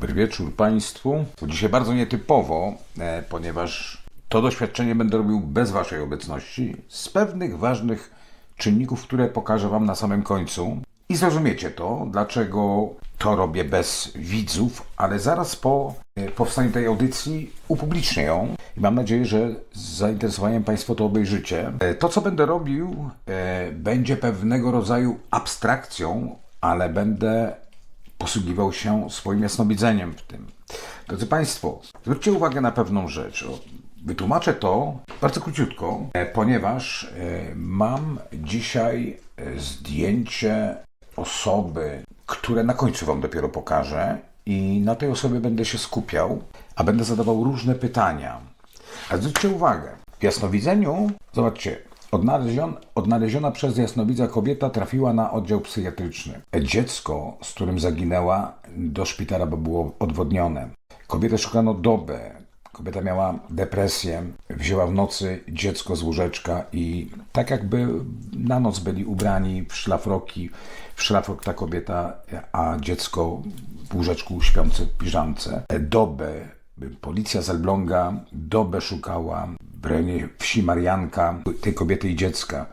Dobry wieczór Państwu. Dzisiaj bardzo nietypowo, e, ponieważ to doświadczenie będę robił bez Waszej obecności z pewnych ważnych czynników, które pokażę Wam na samym końcu. I zrozumiecie to, dlaczego to robię bez widzów, ale zaraz po e, powstaniu tej audycji upublicznię ją i mam nadzieję, że z zainteresowaniem Państwo to obejrzycie. E, To, co będę robił, będzie pewnego rodzaju abstrakcją, ale będę posługiwał się swoim jasnowidzeniem w tym. Drodzy Państwo, zwróćcie uwagę na pewną rzecz. Wytłumaczę to bardzo króciutko, e, ponieważ e, mam dzisiaj e, zdjęcie osoby, które na końcu Wam dopiero pokażę i na tej osobie będę się skupiał, a będę zadawał różne pytania. A zwróćcie uwagę, w jasnowidzeniu, zobaczcie, odnalezion, odnaleziona przez jasnowidza kobieta trafiła na oddział psychiatryczny. Dziecko, z którym zaginęła, do szpitala, było odwodnione. Kobietę szukano dobę. Kobieta miała depresję, wzięła w nocy dziecko z łóżeczka i tak jakby na noc byli ubrani w szlafroki, w szlafrok ta kobieta, a dziecko w łóżeczku śpiące w piżamce. Dobę Policja z Elbląga dobę szukała w rejonie wsi Marianka tej kobiety i dziecka.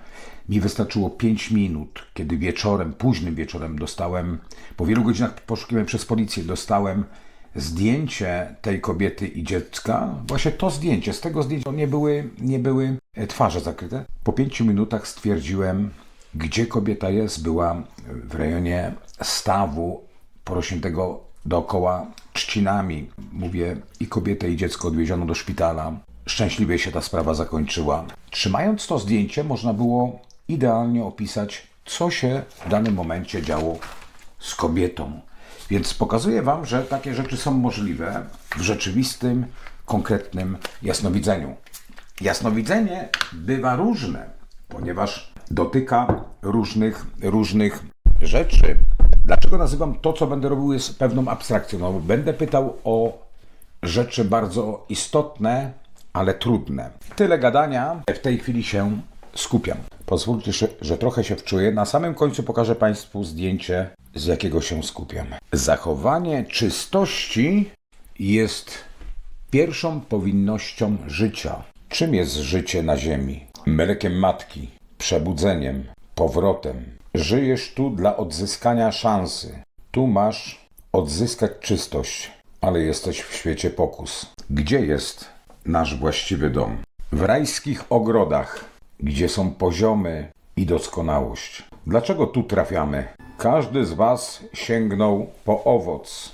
Mi wystarczyło 5 minut, kiedy wieczorem, późnym wieczorem dostałem, po wielu godzinach poszukiwań przez policję, dostałem zdjęcie tej kobiety i dziecka. Właśnie to zdjęcie, z tego zdjęcia nie były, nie były e, twarze zakryte. Po 5 minutach stwierdziłem, gdzie kobieta jest. Była w rejonie stawu porośniętego dookoła trzcinami. Mówię, i kobietę, i dziecko odwieziono do szpitala. Szczęśliwie się ta sprawa zakończyła. Trzymając to zdjęcie, można było idealnie opisać, co się w danym momencie działo z kobietą. Więc pokazuję Wam, że takie rzeczy są możliwe w rzeczywistym, konkretnym jasnowidzeniu. Jasnowidzenie bywa różne, ponieważ dotyka różnych, różnych rzeczy. Dlaczego nazywam to, co będę robił, jest pewną abstrakcją? No, będę pytał o rzeczy bardzo istotne, ale trudne. Tyle gadania, w tej chwili się skupiam. Pozwólcie, że- trochę się wczuję. Na samym końcu pokażę Państwu zdjęcie, z jakiego się skupiam. Zachowanie czystości jest pierwszą powinnością życia. Czym jest życie na ziemi? Mlekiem matki, przebudzeniem, powrotem. Żyjesz tu dla odzyskania szansy. Tu masz odzyskać czystość, ale jesteś w świecie pokus. Gdzie jest nasz właściwy dom? W rajskich ogrodach, gdzie są poziomy i doskonałość. Dlaczego tu trafiamy? Każdy z Was sięgnął po owoc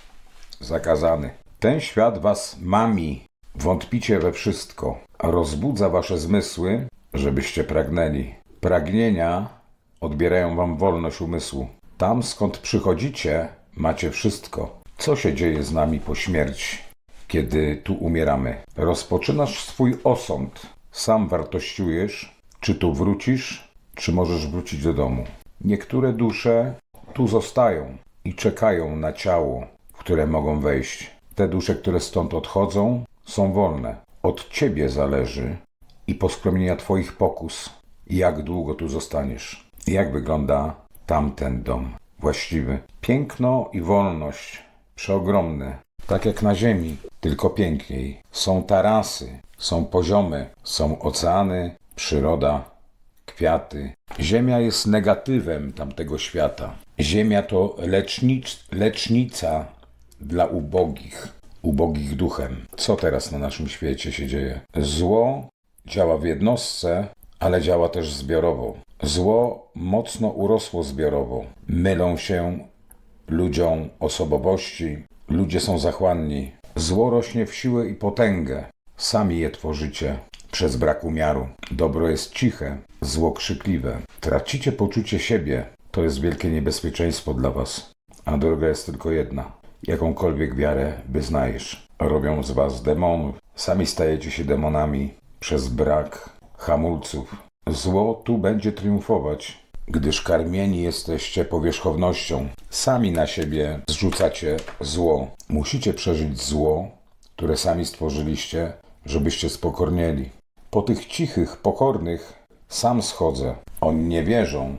zakazany. Ten świat Was mami, wątpicie we wszystko, rozbudza Wasze zmysły, żebyście pragnęli. Pragnienia odbierają Wam wolność umysłu. Tam skąd przychodzicie, macie wszystko. Co się dzieje z nami po śmierci, kiedy tu umieramy? Rozpoczynasz swój osąd. Sam wartościujesz, czy tu wrócisz, czy możesz wrócić do domu. Niektóre dusze tu zostają i czekają na ciało, w które mogą wejść. Te dusze, które stąd odchodzą, są wolne. Od ciebie zależy i poskromienia twoich pokus, jak długo tu zostaniesz. Jak wygląda tamten dom właściwy? Piękno i wolność przeogromne, tak jak na ziemi, tylko piękniej. Są tarasy, są poziomy, są oceany, przyroda, kwiaty. Ziemia jest negatywem tamtego świata. Ziemia to lecznicz, lecznica dla ubogich, ubogich duchem. Co teraz na naszym świecie się dzieje? Zło działa w jednostce, ale działa też zbiorowo. Zło mocno urosło zbiorowo. Mylą się ludziom osobowości, ludzie są zachłanni. Zło rośnie w siłę i potęgę. Sami je tworzycie przez brak umiaru. Dobro jest ciche, zło krzykliwe. Tracicie poczucie siebie. To jest wielkie niebezpieczeństwo dla was. A droga jest tylko jedna. Jakąkolwiek wiarę wyznajesz. Robią z was demonów. Sami stajecie się demonami przez brak hamulców. Zło tu będzie triumfować, gdyż karmieni jesteście powierzchownością. Sami na siebie zrzucacie zło. Musicie przeżyć zło, które sami stworzyliście, żebyście spokornieli. Po tych cichych, pokornych sam schodzę. Oni nie wierzą,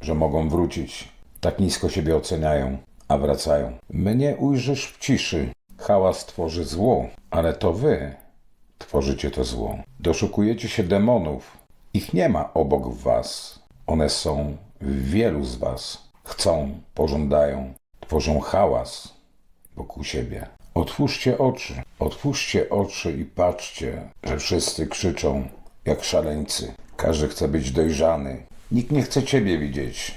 że mogą wrócić. Tak nisko siebie oceniają. a wracają. Mnie ujrzysz w ciszy. Hałas tworzy zło, ale to wy tworzycie to zło. Doszukujecie się demonów. Ich nie ma obok was. One są w wielu z was. Chcą, pożądają, tworzą hałas wokół siebie. Otwórzcie oczy, otwórzcie oczy i patrzcie, że wszyscy krzyczą jak szaleńcy. Każdy chce być dojrzany. Nikt nie chce ciebie widzieć.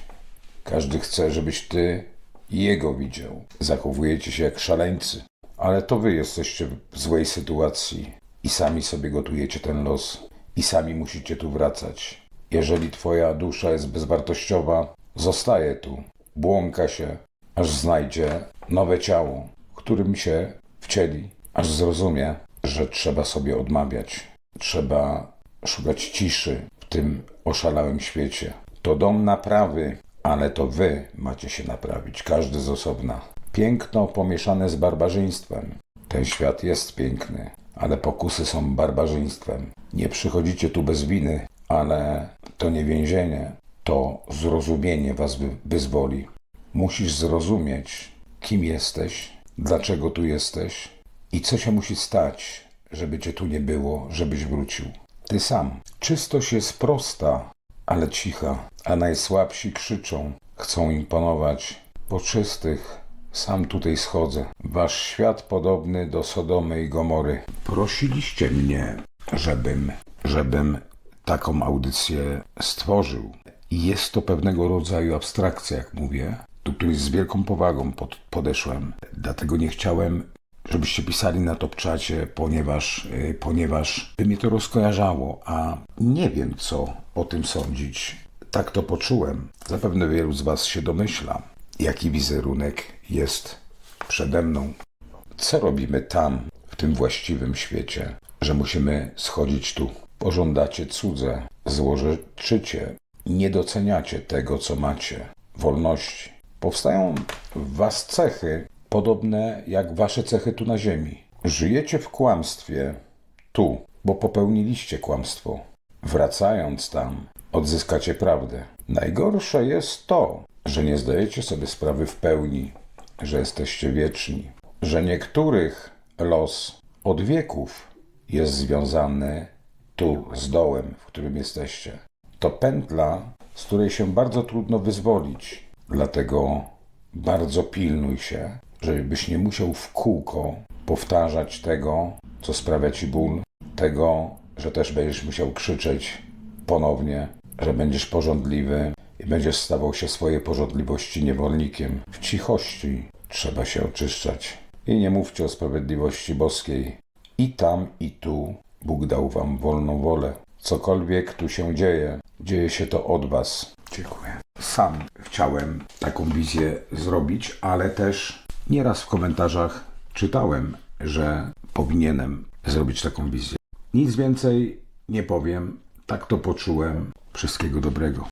Każdy chce, żebyś ty jego widział. Zachowujecie się jak szaleńcy, ale to wy jesteście w złej sytuacji i sami sobie gotujecie ten los i sami musicie tu wracać. Jeżeli twoja dusza jest bezwartościowa, zostaje tu, błąka się, aż znajdzie nowe ciało, którym się wcieli, aż zrozumie, że trzeba sobie odmawiać, trzeba szukać ciszy w tym oszalałym świecie. To dom naprawy, ale to wy macie się naprawić, każdy z osobna. Piękno pomieszane z barbarzyństwem. Ten świat jest piękny, ale pokusy są barbarzyństwem. Nie przychodzicie tu bez winy, ale to nie więzienie, to zrozumienie was wy- wyzwoli. Musisz zrozumieć, kim jesteś, dlaczego tu jesteś i co się musi stać, żeby cię tu nie było, żebyś wrócił. Ty sam. Czystość jest prosta, ale cicha, a najsłabsi krzyczą, chcą imponować. Po czystych sam tutaj schodzę. Wasz świat podobny do Sodomy i Gomory. Prosiliście mnie, żebym, żebym taką audycję stworzył. I jest to pewnego rodzaju abstrakcja, jak mówię, do której z wielką powagą pod, podeszłem. Dlatego nie chciałem, żebyście pisali na topczacie, ponieważ, y, ponieważ by mnie to rozkojarzało, a nie wiem, co o tym sądzić. Tak to poczułem. Zapewne wielu z Was się domyśla, jaki wizerunek jest przede mną. Co robimy tam, w tym właściwym świecie, że musimy schodzić tu? Pożądacie cudze, złożyczycie, nie doceniacie tego, co macie, wolności. Powstają w was cechy podobne jak wasze cechy tu na ziemi. Żyjecie w kłamstwie tu, bo popełniliście kłamstwo. Wracając tam, odzyskacie prawdę. Najgorsze jest to, że nie zdajecie sobie sprawy w pełni, że jesteście wieczni, że niektórych los od wieków jest związany tu z dołem, w którym jesteście. To pętla, z której się bardzo trudno wyzwolić. Dlatego bardzo pilnuj się, żebyś nie musiał w kółko powtarzać tego, co sprawia ci ból, tego, że też będziesz musiał krzyczeć ponownie, że będziesz porządliwy i będziesz stawał się swojej porządliwości niewolnikiem. W cichości trzeba się oczyszczać. I nie mówcie o sprawiedliwości boskiej. I tam, i tu Bóg dał wam wolną wolę. Cokolwiek tu się dzieje, dzieje się to od was. Dziękuję. Sam chciałem taką wizję zrobić, ale też nieraz w komentarzach czytałem, że powinienem zrobić taką wizję. Nic więcej nie powiem. Tak to poczułem. Wszystkiego dobrego.